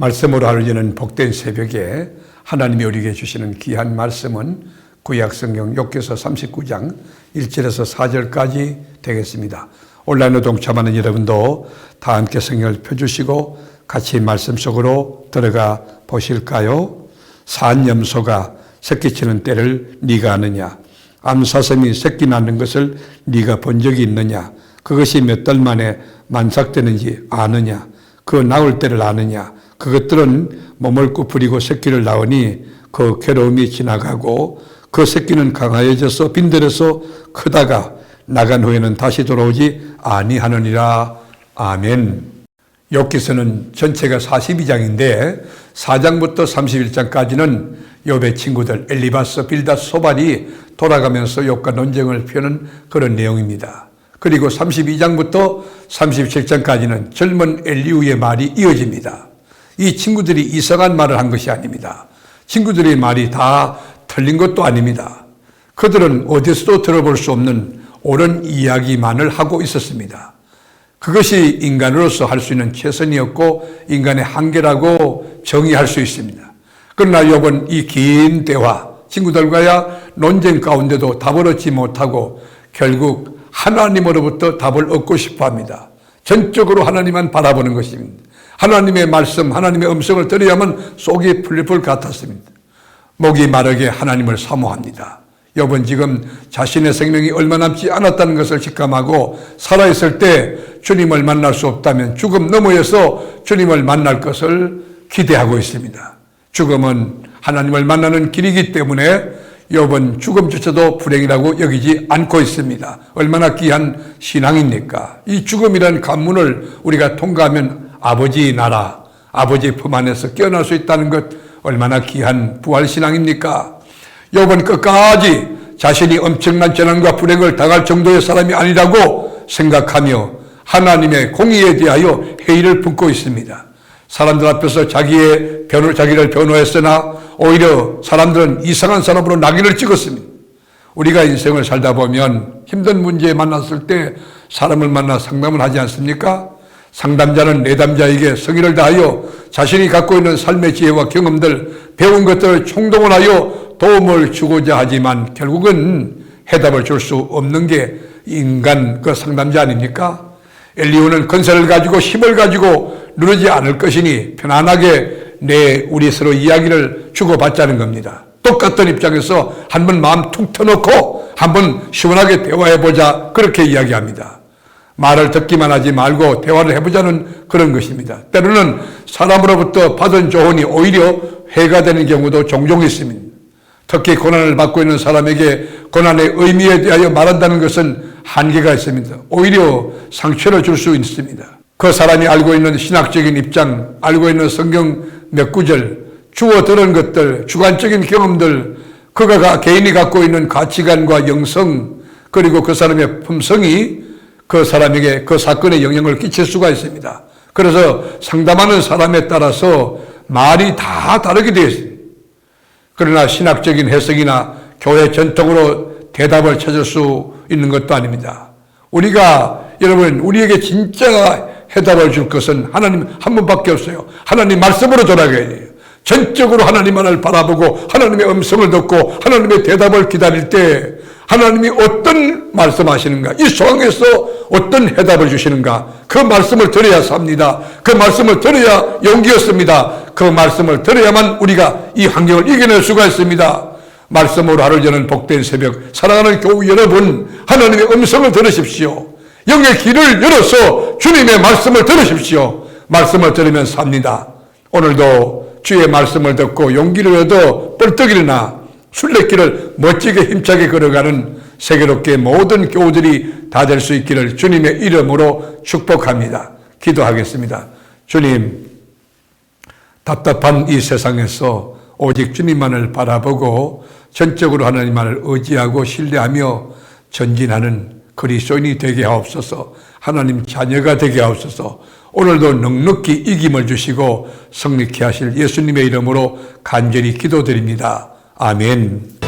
말씀으로 하루 여는 복된 새벽에 하나님이 우리에게 주시는 귀한 말씀은 구약성경 욕기서 39장 1절에서 4절까지 되겠습니다. 온라인으로 동참하는 여러분도 다 함께 성경을 펴주시고 같이 말씀 속으로 들어가 보실까요? 산 염소가 새끼치는 때를 네가 아느냐? 암사슴이 새끼 낳는 것을 네가 본 적이 있느냐? 그것이 몇 달 만에 만삭되는지 아느냐? 그 나올 때를 아느냐? 그것들은 몸을 구부리고 새끼를 낳으니 그 괴로움이 지나가고 그 새끼는 강하여져서 빈들에서 크다가 나간 후에는 다시 돌아오지 아니하느니라. 아멘. 욥기서는 전체가 42장인데 4장부터 31장까지는 욥의 친구들 엘리바스, 빌다, 소발이 돌아가면서 욥과 논쟁을 펴는 그런 내용입니다. 그리고 32장부터 37장까지는 젊은 엘리우의 말이 이어집니다. 이 친구들이 이상한 말을 한 것이 아닙니다. 친구들의 말이 다 틀린 것도 아닙니다. 그들은 어디서도 들어볼 수 없는 옳은 이야기만을 하고 있었습니다. 그것이 인간으로서 할 수 있는 최선이었고 인간의 한계라고 정의할 수 있습니다. 그러나 욥은 이 긴 대화, 친구들과야 논쟁 가운데도 답을 얻지 못하고 결국 하나님으로부터 답을 얻고 싶어 합니다. 전적으로 하나님만 바라보는 것입니다. 하나님의 말씀, 하나님의 음성을 들어야만 속이 풀릴 것 같았습니다. 목이 마르게 하나님을 사모합니다. 욥은 지금 자신의 생명이 얼마 남지 않았다는 것을 직감하고 살아있을 때 주님을 만날 수 없다면 죽음 너머에서 주님을 만날 것을 기대하고 있습니다. 죽음은 하나님을 만나는 길이기 때문에 욥은 죽음조차도 불행이라고 여기지 않고 있습니다. 얼마나 귀한 신앙입니까? 이 죽음이라는 관문을 우리가 통과하면 아버지 나라, 아버지 품 안에서 깨어날 수 있다는 것 얼마나 귀한 부활 신앙입니까? 욥은 끝까지 자신이 엄청난 재난과 불행을 당할 정도의 사람이 아니라고 생각하며 하나님의 공의에 대하여 회의를 품고 있습니다. 사람들 앞에서 자기의 변호, 자기를 변호했으나 오히려 사람들은 이상한 사람으로 낙인을 찍었습니다. 우리가 인생을 살다 보면 힘든 문제에 만났을 때 사람을 만나 상담을 하지 않습니까? 상담자는 내담자에게 성의를 다하여 자신이 갖고 있는 삶의 지혜와 경험들, 배운 것들을 총동원 하여 도움을 주고자 하지만 결국은 해답을 줄 수 없는 게 인간 그 상담자 아닙니까? 엘리오는 건설을 가지고 힘을 가지고 누르지 않을 것이니 편안하게 내 우리 서로 이야기를 주고받자는 겁니다. 똑같은 입장에서 한 번 마음 툭 터놓고 한 번 시원하게 대화해보자 그렇게 이야기합니다. 말을 듣기만 하지 말고 대화를 해보자는 그런 것입니다. 때로는 사람으로부터 받은 조언이 오히려 해가 되는 경우도 종종 있습니다. 특히 고난을 받고 있는 사람에게 고난의 의미에 대하여 말한다는 것은 한계가 있습니다. 오히려 상처를 줄 수 있습니다. 그 사람이 알고 있는 신학적인 입장, 알고 있는 성경 몇 구절, 주어 들은 것들, 주관적인 경험들, 그가 개인이 갖고 있는 가치관과 영성, 그리고 그 사람의 품성이 그 사람에게 그 사건에 영향을 끼칠 수가 있습니다. 그래서 상담하는 사람에 따라서 말이 다 다르게 되어 있습니다. 그러나 신학적인 해석이나 교회 전통으로 대답을 찾을 수 있는 것도 아닙니다. 우리가 여러분 우리에게 진짜 해답을 줄 것은 하나님 한 분밖에 없어요. 하나님 말씀으로 돌아가야 돼요. 전적으로 하나님만을 바라보고 하나님의 음성을 듣고 하나님의 대답을 기다릴 때 하나님이 어떤 말씀하시는가 이 상황에서 어떤 해답을 주시는가 그 말씀을 들어야 삽니다. 그 말씀을 들어야 용기였습니다. 그 말씀을 들어야만 우리가 이 환경을 이겨낼 수가 있습니다. 말씀으로 하루 저는 복된 새벽 사랑하는 교우 여러분 하나님의 음성을 들으십시오. 영의 길을 열어서 주님의 말씀을 들으십시오. 말씀을 들으면 삽니다. 오늘도 주의 말씀을 듣고 용기를 얻어 뻘떡 일어나 순례길을 멋지게 힘차게 걸어가는 세계롭게 모든 교우들이 다 될 수 있기를 주님의 이름으로 축복합니다. 기도하겠습니다. 주님, 답답한 이 세상에서 오직 주님만을 바라보고 전적으로 하나님만을 의지하고 신뢰하며 전진하는 그리스도인이 되게 하옵소서 하나님 자녀가 되게 하옵소서 오늘도 넉넉히 이김을 주시고 성립케 하실 예수님의 이름으로 간절히 기도드립니다. 아멘.